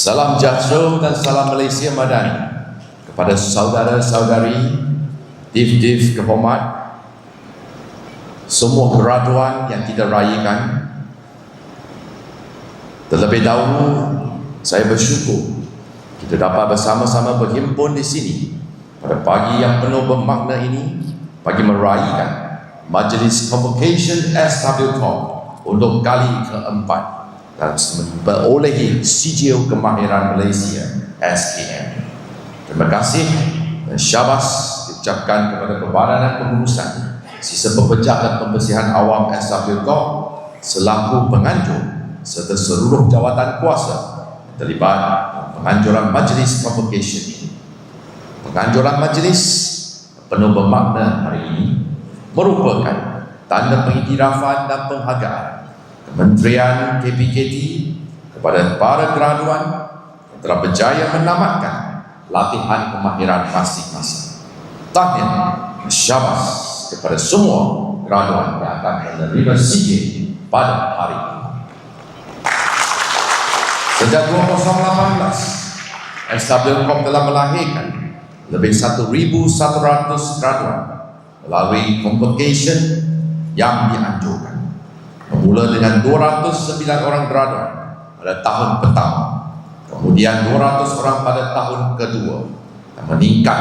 Salam Jatro dan salam Malaysia Madani kepada saudara-saudari, div-div kehormat, semua graduan yang kita rayakan. Terlebih dahulu, saya bersyukur kita dapat bersama-sama berhimpun di sini pada pagi yang penuh bermakna ini bagi meraihkan Majlis Convocation SWCOM untuk kali keempat dan berolehi sijil kemahiran Malaysia SKM. Terima kasih dan syabas diucapkan kepada Kebadanan Pengurusan Sisa Pepecah dan Pembersihan Awam SWCOM selaku penganjur serta seluruh jawatan kuasa terlibat penganjuran majlis convocation ini. Penganjuran majlis penuh bermakna hari ini merupakan tanda pengiktirafan dan penghargaan Kementerian KPKT kepada para graduan yang telah berjaya menamatkan latihan kemahiran masing-masing. Tahniah syabas kepada semua graduan yang akan menerima sijil pada hari ini. Sejak 2018, SWCOM telah melahirkan lebih 1,100 graduan melalui convocation yang dianjurkan. Bermula dengan 209 orang graduan pada tahun pertama, kemudian 200 orang pada tahun kedua, dan meningkat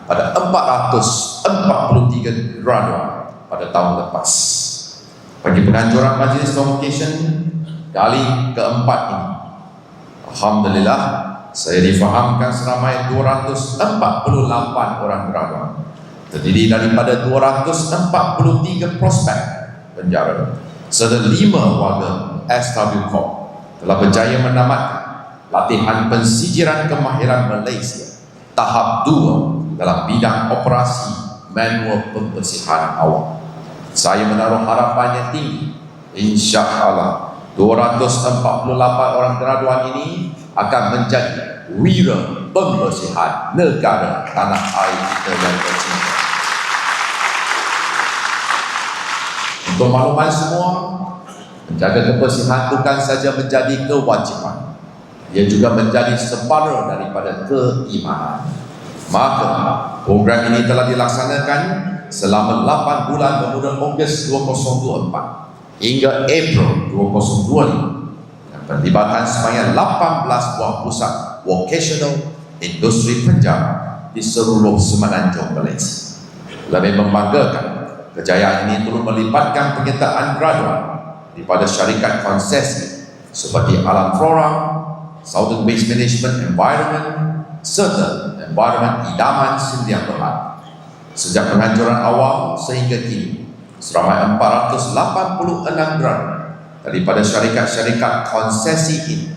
kepada 443 graduan pada tahun lepas. Bagi penganjuran majlis convocation kali keempat ini, Alhamdulillah saya difahamkan seramai 248 orang graduan terdiri daripada 243 prospek penjara serta 5 warga SWCOM telah berjaya menamatkan latihan pensijiran kemahiran Malaysia tahap 2 dalam bidang operasi manual pembersihan awam. Saya menaruh harapan yang tinggi insya Allah 248 orang graduan ini akan menjadi wira pembersihan negara tanah air kita yang tercinta. Untuk makluman semua, menjaga kebersihan bukan saja menjadi kewajipan, ia juga menjadi separuh daripada keimanan. Maka program ini telah dilaksanakan selama 8 bulan bermula Ogos 2024 hingga April 2020 dan perlibatan sebanyak 18 buah pusat vocational industri penjara di seluruh Semenanjung Malaysia. Lebih membanggakan, kejayaan ini turut melibatkan penyertaan graduan daripada syarikat konsesi seperti Alam Flora, Southern Base Management Environment serta Environment Idaman Sindian Berhad. Sejak penganjuran awal sehingga kini, seramai 486 gram daripada syarikat-syarikat konsesi ini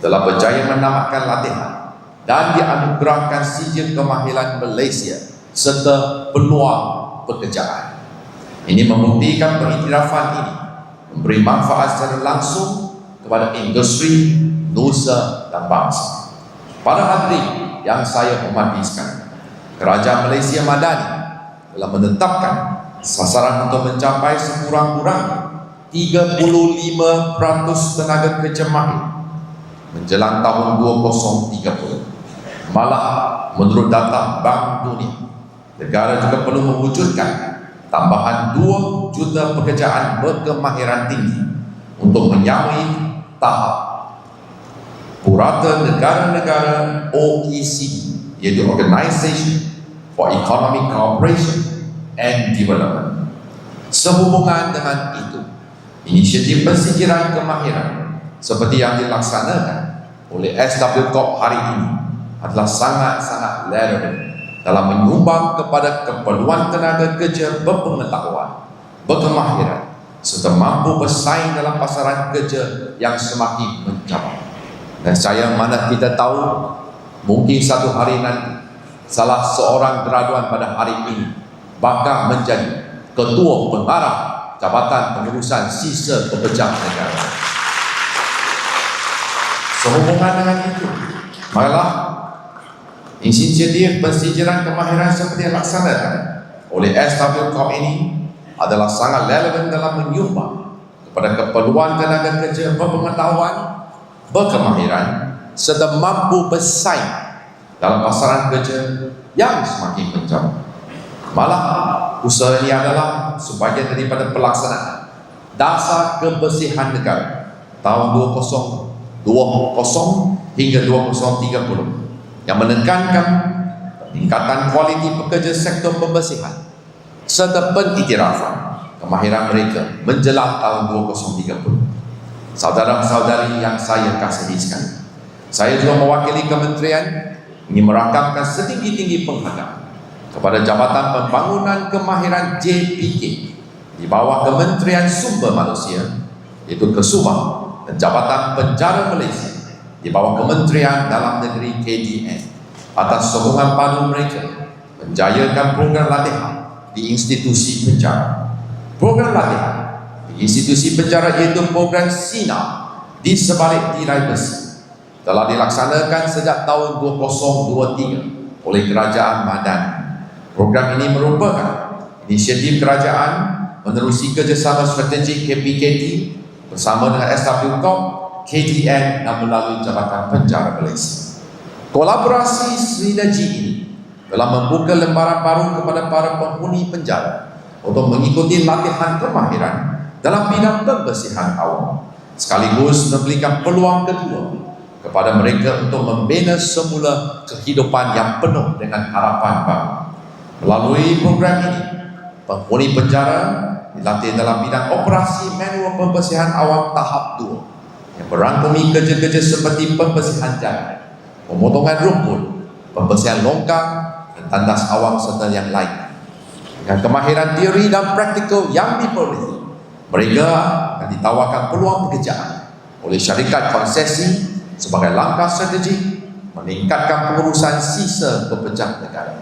telah berjaya menamatkan latihan dan dianugerahkan sijil kemahiran Malaysia serta peluang pekerjaan. Ini membuktikan pengiktirafan ini memberi manfaat secara langsung kepada industri, nusa dan bangsa. Pada hari yang saya hormati sekarang, Kerajaan Malaysia Madani telah menetapkan sasaran untuk mencapai sekurang-kurang 35% tenaga kerja mahir menjelang tahun 2030. Malah menurut data Bank Dunia, negara juga perlu mewujudkan tambahan 2 juta pekerjaan berkemahiran tinggi untuk menyamai tahap purata negara-negara OECD iaitu Organization for Economic Cooperation and Development. Sehubungan dengan itu, inisiatif pensikiran kemahiran seperti yang dilaksanakan oleh SWCOP hari ini adalah sangat-sangat relevan dalam menyumbang kepada keperluan tenaga kerja berpengetahuan, berkemahiran serta mampu bersaing dalam pasaran kerja yang semakin mencapai. Dan saya mana kita tahu mungkin satu hari nanti salah seorang graduan pada hari ini bakal menjadi ketua pengarah Jabatan Pengurusan Sisa Pepecah Negara. Sehubungan dengan itu, marilah inisiatif pensijiran kemahiran seperti yang dilaksanakan oleh SWCOM ini adalah sangat relevan dalam menyumbang kepada keperluan tenaga kerja berpengetahuan, berkemahiran serta mampu bersaing dalam pasaran kerja yang semakin menjamur. Malah, usaha ini adalah sebahagian daripada pelaksanaan dasar kebersihan negara tahun 2020 hingga 2030 yang menekankan peningkatan kualiti pekerja sektor pembersihan serta pengiktirafan kemahiran mereka menjelang tahun 2030. Saudara-saudari yang saya kasihi sekalian, saya juga mewakili kementerian ingin merakamkan setinggi-tinggi penghargaan kepada Jabatan Pembangunan Kemahiran JPK di bawah Kementerian Sumber Manusia iaitu Kesuma dan Jabatan Penjara Malaysia di bawah Kementerian Dalam Negeri KDN atas sokongan padu mereka menjayakan program latihan di institusi penjara. Program latihan di institusi penjara iaitu program SINA di sebalik tirai besi telah dilaksanakan sejak tahun 2023 oleh Kerajaan Madani. Program ini merupakan inisiatif kerajaan menerusi kerjasama strategik KPKT bersama dengan SWCOM, KTN dan melalui Jabatan Penjara Malaysia. Kolaborasi sinergi ini telah membuka lembaran baru kepada para penghuni penjara untuk mengikuti latihan kemahiran dalam bidang pembersihan awam sekaligus memberikan peluang kedua kepada mereka untuk membina semula kehidupan yang penuh dengan harapan baru. Melalui program ini, penghuni penjara dilatih dalam bidang operasi manual pembersihan awam tahap 2 yang merangkumi kerja-kerja seperti pembersihan jalan, pemotongan rumput, pembersihan longkang, tandas awam serta yang lain. Dengan kemahiran teori dan praktikal yang diperolehi mereka akan ditawarkan peluang pekerjaan oleh syarikat konsesi sebagai langkah strategi meningkatkan pengurusan sisa pepecah negara.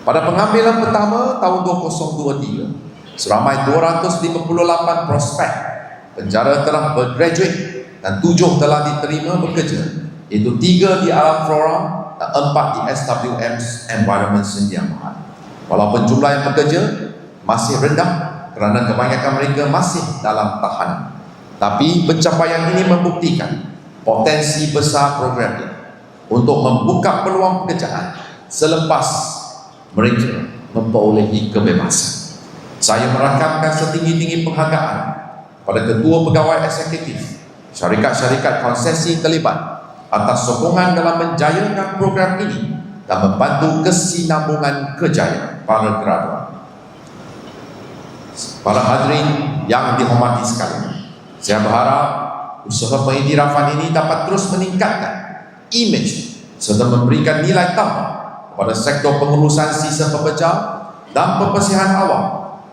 Pada pengambilan pertama tahun 2023 seramai 258 prospek penjara telah bergraduate dan tujuh telah diterima bekerja iaitu tiga di alam flora empat di SWM Environment Sedia Mahat. Walaupun jumlah yang bekerja masih rendah kerana kebanyakan mereka masih dalam tahanan. Tapi pencapaian ini membuktikan potensi besar program ini untuk membuka peluang pekerjaan selepas mereka memperolehi kebebasan. Saya merakamkan setinggi-tinggi penghargaan pada ketua pegawai eksekutif syarikat-syarikat konsesi terlibat atas sokongan dalam menjayakan program ini dan membantu kesinambungan kejayaan para graduan. Para hadirin yang dihormati sekalian, saya berharap usaha pengiktirafan ini dapat terus meningkatkan imej serta memberikan nilai tambah kepada sektor pengurusan sisa pepecah dan pembersihan awam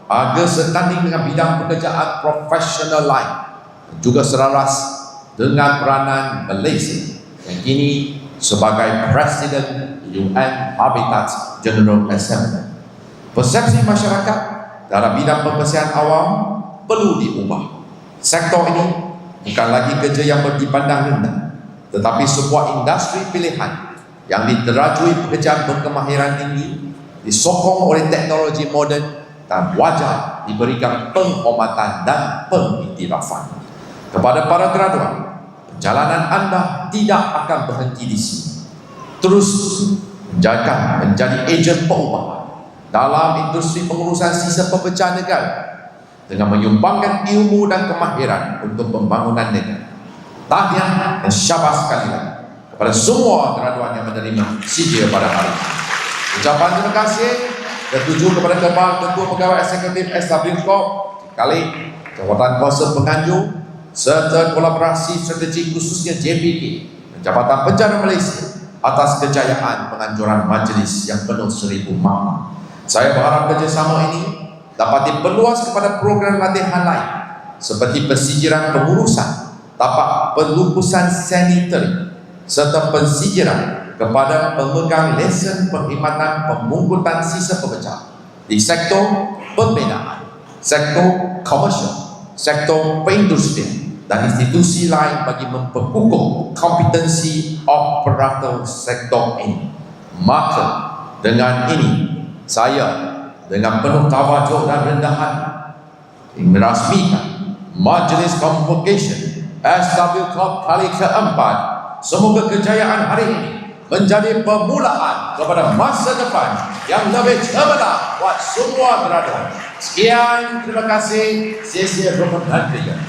agar setanding dengan bidang pekerjaan profesional lain juga selaras dengan peranan Malaysia yang kini sebagai Presiden UN Habitat General Assembly. Persepsi masyarakat dalam bidang pembersihan awam perlu diubah. Sektor ini bukan lagi kerja yang dipandang rendah, tetapi sebuah industri pilihan yang diterajui pekerjaan berkemahiran tinggi, disokong oleh teknologi moden dan wajar diberikan penghormatan dan pengiktirafan. Kepada para graduan, Jalanan anda tidak akan berhenti di sini. Terus menjaga menjadi ejen perubahan dalam industri pengurusan sisa pepecah negara dengan menyumbangkan ilmu dan kemahiran untuk pembangunan negara. Tahniah dan syabas sekali lagi kepada semua graduan yang menerima sijil pada hari ini. Ucapan terima kasih tertuju kepada Kepala Ketua Pegawai Eksekutif SW Corp kali Jawatan Kuasa Penganjur serta kolaborasi strategi khususnya JPK Jabatan Penjara Malaysia atas kejayaan penganjuran majlis yang penuh seribu makna. Saya berharap kerjasama ini dapat diperluas kepada program latihan lain seperti pensijiran pengurusan, tapak pelupusan sanitary serta pensijiran kepada pemegang lesen perkhidmatan pemungkutan sisa pemecah di sektor pembinaan, sektor komersial, sektor perindustrian dan institusi lain bagi memperkukuh kompetensi operator sektor ini. Maka dengan ini saya dengan penuh tawaduk dan rendah hati merasmikan Majlis Convocation SW Club kali keempat Semoga kejayaan hari ini menjadi permulaan kepada masa depan yang lebih cemerlang buat semua berada. Sekian, terima kasih. Sia-sia berperhatian.